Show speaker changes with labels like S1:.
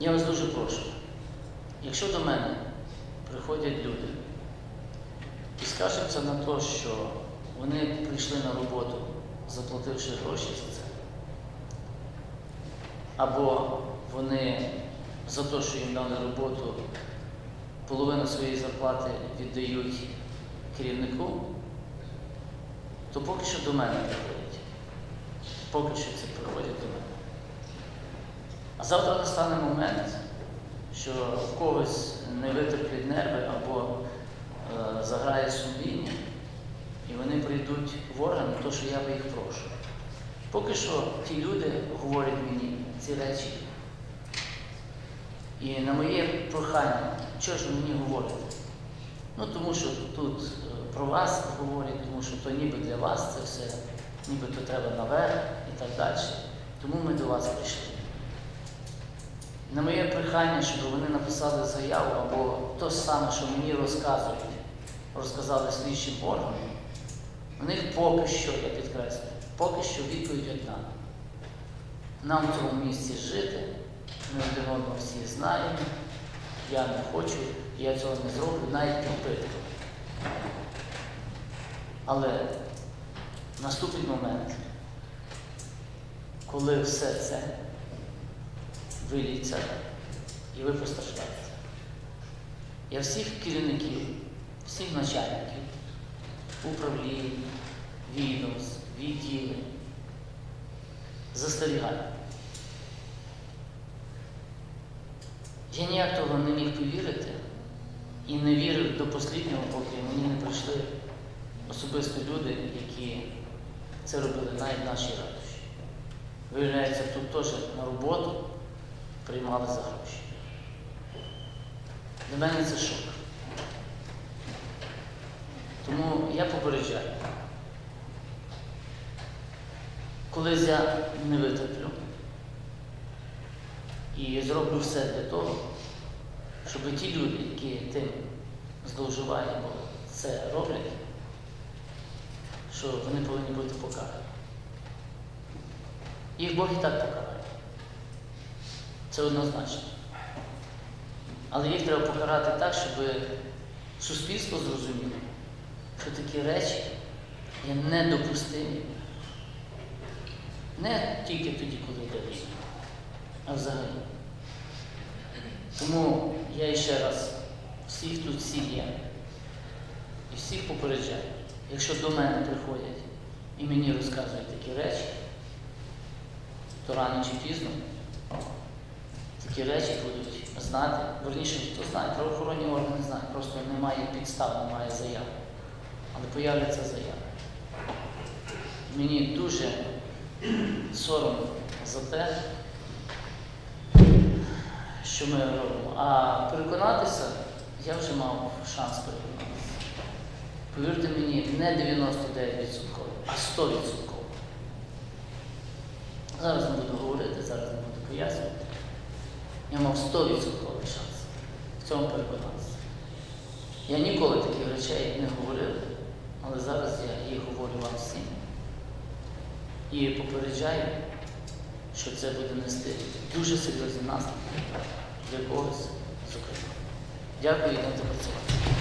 S1: Я вас дуже прошу, якщо до мене приходять люди і скаржаться на те, що вони прийшли на роботу, заплативши гроші за це, або вони за те, що їм дали роботу, половину своєї зарплати віддають керівнику, то поки що до мене приходять. Поки що це приходять до мене. Завтра настане момент, що в когось не витерплять нерви або е, заграє сумління, і вони прийдуть в органи, то що я би їх прошу. Поки що ті люди говорять мені ці речі. І на моє прохання, що ж ви мені говорите? Ну тому що тут е, про вас говорять, тому що то ніби для вас це все, ніби то треба наверх і так далі. Тому ми до вас прийшли. На моє прохання, щоб вони написали заяву або то саме, що мені розказують, розказали слідчим органам, у них поки що, я підкреслюю, поки що відповідь одна. Нам в цьому місці жити, ми один одного всі знаємо, я не хочу, я цього не зроблю, навіть попитку. Але наступить момент, коли все це виліться і ви постраждаєте. Я всіх керівників, всіх начальників, управлінь, відомств, відділень застерігаю. Я ніяк того не міг повірити і не вірив до останнього, поки мені не прийшли особисто люди, які це робили навіть в нашій ратуші. Виявляється, тут теж на роботу приймали за гроші. Для мене це шок. Тому я попереджаю. Колись я не витерплю і зроблю все для того, щоб ті люди, які тим зловживають, або це роблять, що вони повинні бути покарані. Їх Бог і так покарає. Це однозначно. Але їх треба покарати так, щоб суспільство зрозуміло, що такі речі є недопустимі. Не тільки тоді, коли йде а взагалі. Тому я ще раз всіх тут всі є і всіх попереджаю, якщо до мене приходять і мені розказують такі речі, то рано чи пізно такі речі будуть знати. Верніше, хто знає, правоохоронні органи знають, просто немає підстав, немає заяв. Але появляться заяви. Мені дуже соромно за те, що ми робимо. А переконатися я вже мав шанс переконатися. Повірте мені, не 99%, а 100%. Зараз не буду говорити, зараз не буду пояснювати. Я мав 100% шанс в цьому переконатися. Я ніколи таких речей не говорив, але зараз я їх говорю вам всім. І попереджаю, що це буде нести дуже серйозні наслідки для когось зокрема. Дякую і йдемте працювати.